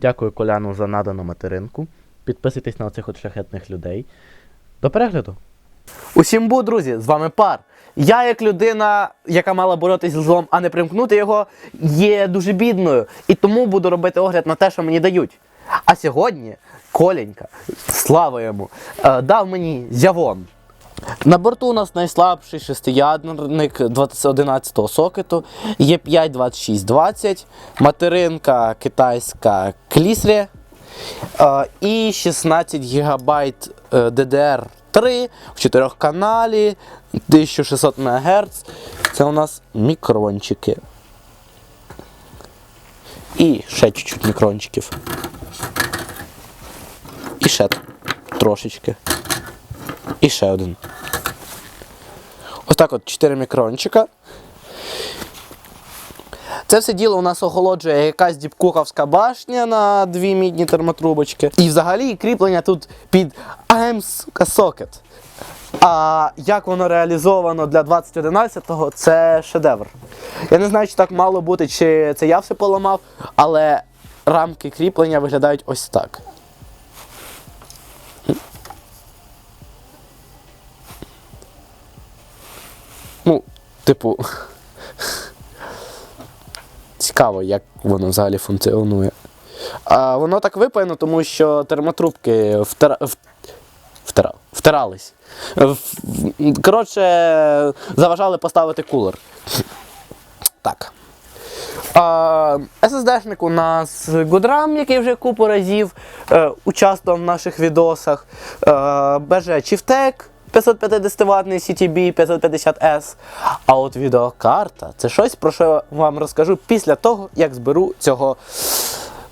Дякую Коляну за надану материнку. Підписуйтесь на оцих от шляхетних людей. До перегляду! Усім бу, друзі! З вами пар. Я, як людина, яка мала боротися з злом, а не примкнути його, є дуже бідною. І тому буду робити огляд на те, що мені дають. А сьогодні Коленька, слава йому, е, дав мені зявон. На борту у нас найслабший шестиядерник 11-го сокету, є 5 2620, материнка китайська Клісрі е, і 16 ГБ DDR3 в 4 каналі 1600 МГц. Це у нас мікрончики. І ще чуть-чуть мікрончиків. І ще трошечки. І ще один. Ось так от 4 мікрончика. Це все діло у нас охолоджує якась діпкуховська башня на дві мідні термотрубочки. І взагалі кріплення тут під AM сокет. А як воно реалізовано для 2011-го, це шедевр. Я не знаю, чи так мало бути, чи це я все поламав, але рамки кріплення виглядають ось так. Ну, типу. Цікаво, як воно взагалі функціонує. А, воно так випаяно, тому що термотрубки втира... втира... втирались. Коротше, заважали поставити кулер. Так. SSD-шник у нас Goodram, який вже купу разів е, участвував в наших відосах. Е, BG Chieftec 550 ватний CTB 550S. А от відеокарта це щось, про що я вам розкажу після того, як зберу цього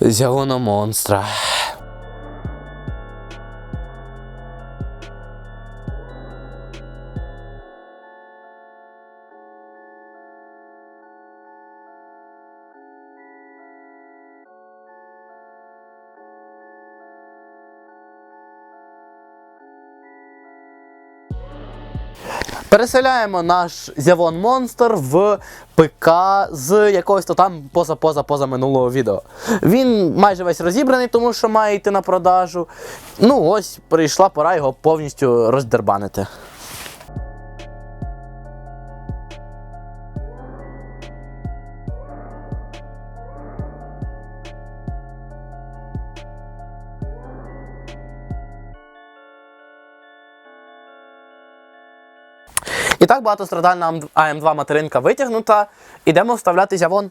зявоно монстра. Переселяємо наш Зявон Монстр в ПК з якогось то там поза-поза-поза минулого відео. Він майже весь розібраний, тому що має йти на продажу. Ну ось прийшла пора його повністю роздербанити. Багатострадальна АМ2 материнка витягнута. Ідемо вставляти зявон.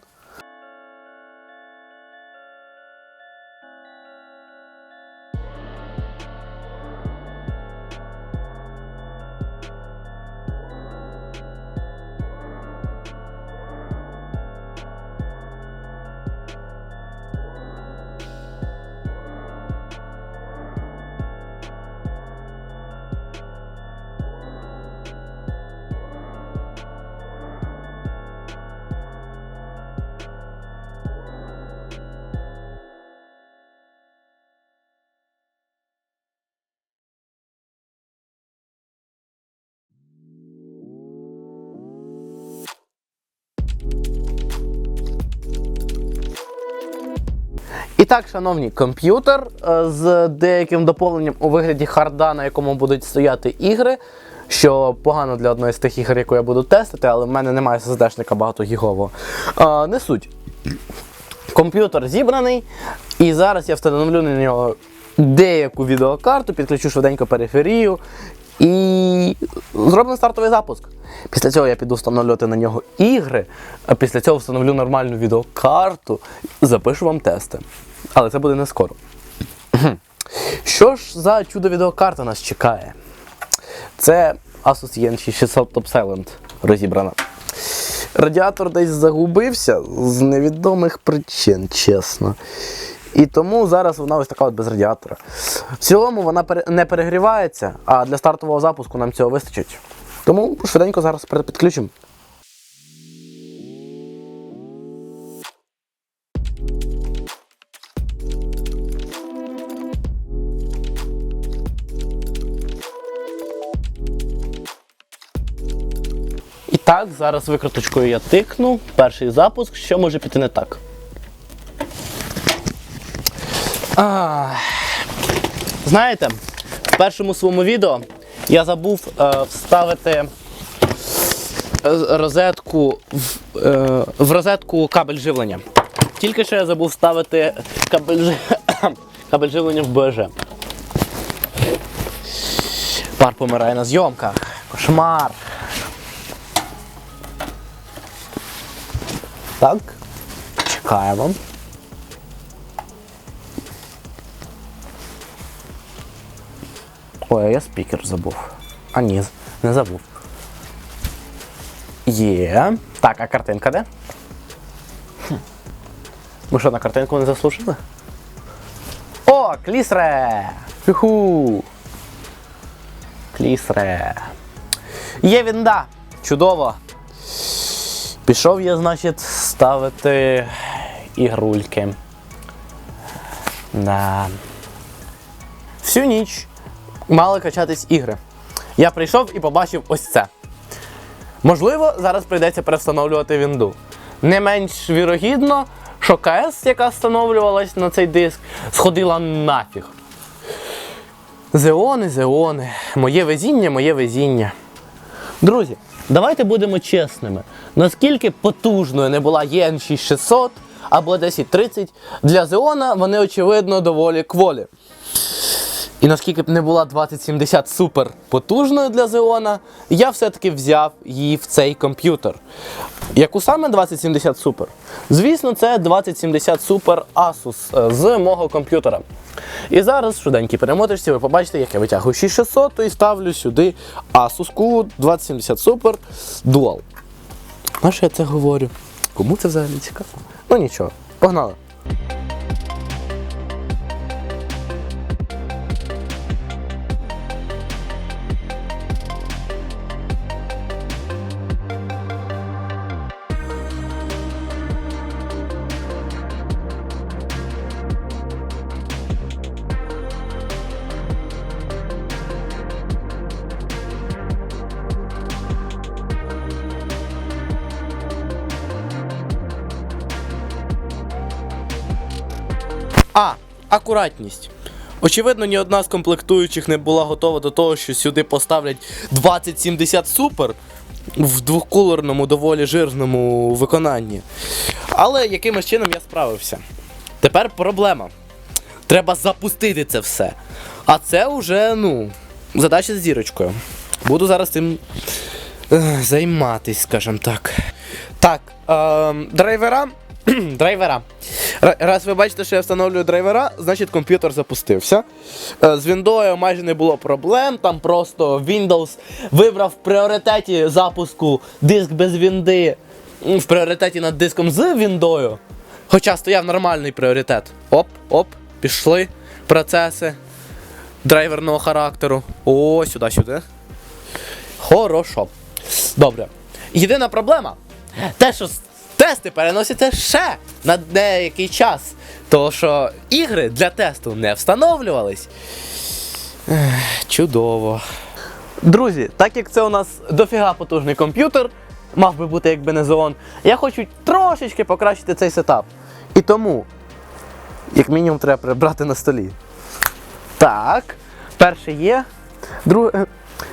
І так, шановні, комп'ютер е, з деяким доповненням у вигляді харда, на якому будуть стояти ігри, що погано для одної з тих ігор, яку я буду тестити, але в мене немає SSD-шника багатогігового. Е, не суть. Комп'ютер зібраний, і зараз я встановлю на нього деяку відеокарту, підключу швиденько периферію і зроблю стартовий запуск. Після цього я піду встановлювати на нього ігри, а після цього встановлю нормальну відеокарту, запишу вам тести. Але це буде не скоро. Що ж за чудо відеокарта нас чекає? Це Asus Yen 600 Top Silent розібрана. Радіатор десь загубився з невідомих причин, чесно. І тому зараз вона ось така от без радіатора. В цілому вона не перегрівається, а для стартового запуску нам цього вистачить. Тому швиденько зараз підключимо. Так, зараз викруточкою я тикну. Перший запуск. Що може піти не так? А, знаєте, в першому своєму відео я забув е, вставити е, розетку в, е, в розетку кабель живлення. Тільки що я забув вставити кабель, кабель живлення в БЖ. Пар помирає на зйомках. Кошмар. Так. Чекаємо. Ой, а я спікер забув. А ні, не забув. Є. Так, а картинка де? Хм. Ми що, на картинку не заслужили? О, клісре! Ху-ху! Клісре. Є вінда! Чудово! Пішов я, значить, ставити ігрульки. Да. Всю ніч мали качатись ігри. Я прийшов і побачив ось це. Можливо, зараз прийдеться перевстановлювати вінду. Не менш вірогідно, що КС, яка встановлювалась на цей диск, сходила нафіг. Зеони, зеони. Моє везіння, моє везіння. Друзі, давайте будемо чесними. Наскільки потужною не була ЄН 6600 або 1030, для Зеона вони, очевидно, доволі кволі. І наскільки б не була 2070 супер потужною для Xeon, я все-таки взяв її в цей комп'ютер. Яку саме 2070 Super? Звісно, це 2070 Super Asus е, з мого комп'ютера. І зараз в швиденькій ви побачите, як я витягую 6600 і ставлю сюди Asus 2070 Super Dual. А що я це говорю? Кому це взагалі цікаво? Ну нічого, погнали. Акуратність. Очевидно, ні одна з комплектуючих не була готова до того, що сюди поставлять 2070 Super в двохкулерному, доволі жирному виконанні. Але якимось чином я справився. Тепер проблема. Треба запустити це все. А це вже, ну, задача з зірочкою. Буду зараз цим е, займатись, скажімо так. Так, е, драйвера. драйвера. Ра- Раз ви бачите, що я встановлюю драйвера, значить комп'ютер запустився. Е, З Windows майже не було проблем, там просто Windows вибрав в пріоритеті запуску диск без вінди в пріоритеті над диском з Windows. Хоча стояв нормальний пріоритет. Оп, оп, пішли процеси драйверного характеру. О, сюди, сюди. Хорошо. Добре. Єдина проблема. Те, що тести переносяться ще на деякий час. Тому що ігри для тесту не встановлювались. Чудово. Друзі, так як це у нас дофіга потужний комп'ютер, мав би бути якби не зон, я хочу трошечки покращити цей сетап. І тому, як мінімум, треба прибрати на столі. Так, перше є. Друге,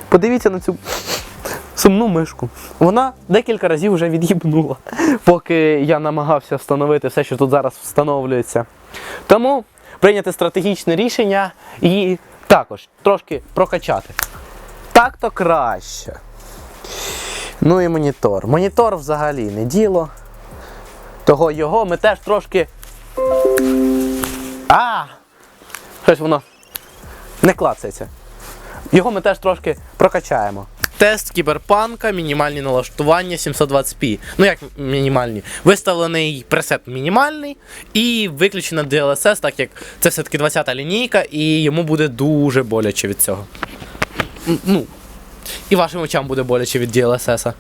подивіться на цю сумну мишку. Вона декілька разів вже від'їбнула, поки я намагався встановити все, що тут зараз встановлюється. Тому прийняти стратегічне рішення і також трошки прокачати. Так то краще. Ну і монітор. Монітор взагалі не діло. Того його ми теж трошки. А! Щось воно не клацається. Його ми теж трошки прокачаємо. Тест кіберпанка, мінімальні налаштування 720p. Ну як мінімальні? Виставлений пресет мінімальний і виключено DLSS, так як це все-таки 20-та лінійка, і йому буде дуже боляче від цього. Ну, і вашим очам буде боляче від DLSS.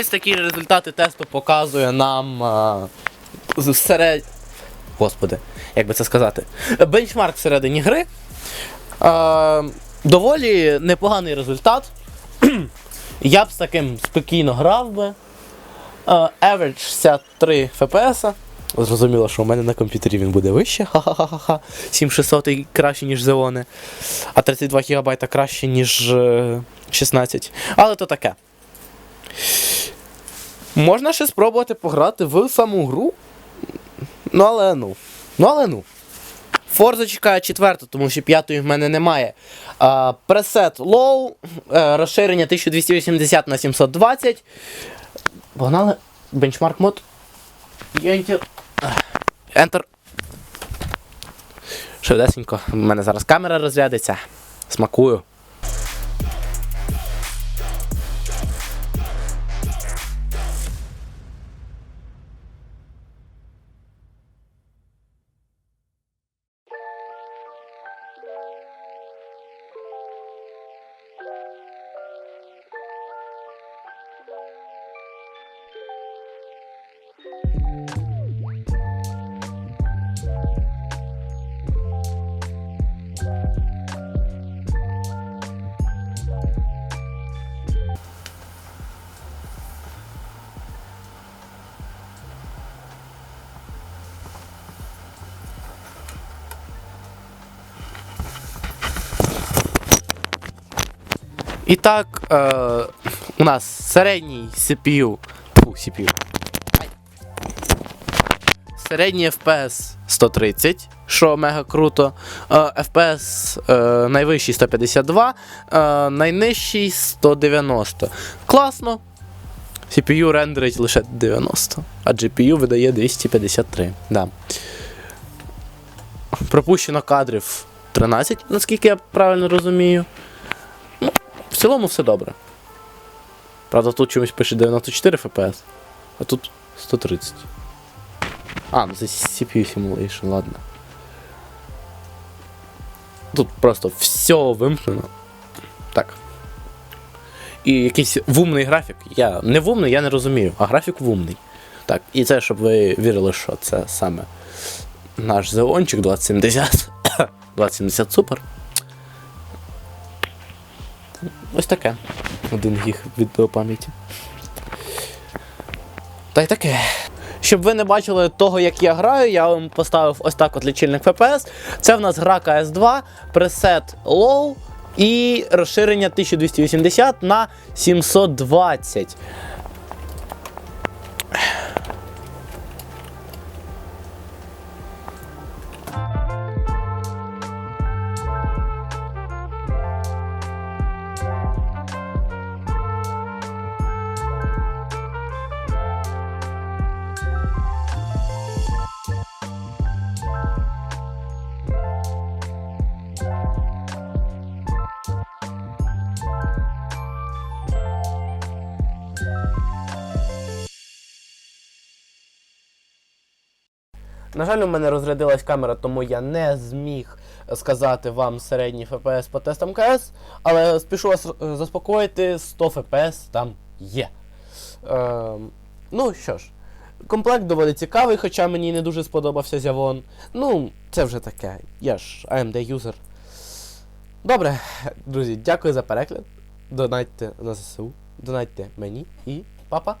Ось такі результати тесту показує нам а, серед... Господи, як би це сказати? Бенчмарк всередині гри. А, доволі непоганий результат. Я б з таким спокійно грав би. Е, Average 63 FPS. Зрозуміло, що у мене на комп'ютері він буде вище. Ха-ха-ха-ха. 7600 краще, ніж Xeon. А 32 ГБ краще, ніж е, 16. Але то таке. Можна ще спробувати пограти в саму гру. Ну, але ну. Ну, але ну. Forza чекає четверту, тому що п'ятої в мене немає. А, пресет е, розширення 1280 на 720. Погнали. Бенчмарк мод. Enter. Швидесенько. У мене зараз камера розрядиться. Смакую. І так, е, у нас середній CPU. Фу, CPU. Середній FPS 130, що мега круто. Е, FPS е, найвищий 152, е, найнижчий 190. Класно. CPU рендерить лише 90, а GPU видає 253. Да. Пропущено кадрів 13, наскільки я правильно розумію. В цілому все добре. Правда, тут чомусь пише 94 FPS, а тут 130. А, ну це CPU Simulation, ладно. Тут просто все вимкнено. Так. І якийсь вумний графік. Я не вумний, я не розумію, а графік вумний. Так, і це, щоб ви вірили, що це саме наш Xeonчик 2070. 2070 супер. Ось таке. Один гіг від пам'яті. Та й таке. Щоб ви не бачили того, як я граю, я вам поставив ось так от лічильник FPS. Це в нас гра CS2, пресет Low і розширення 1280 на 720. На жаль, у мене розрядилась камера, тому я не зміг сказати вам середній FPS по тестам КС, але спішу вас е, заспокоїти, 100 FPS там є. Е, ну що ж, комплект доволі цікавий, хоча мені не дуже сподобався Зявон. Ну, це вже таке. Я ж AMD юзер. Добре, друзі, дякую за перегляд. Донатьте на ЗСУ, донатьте мені і папа.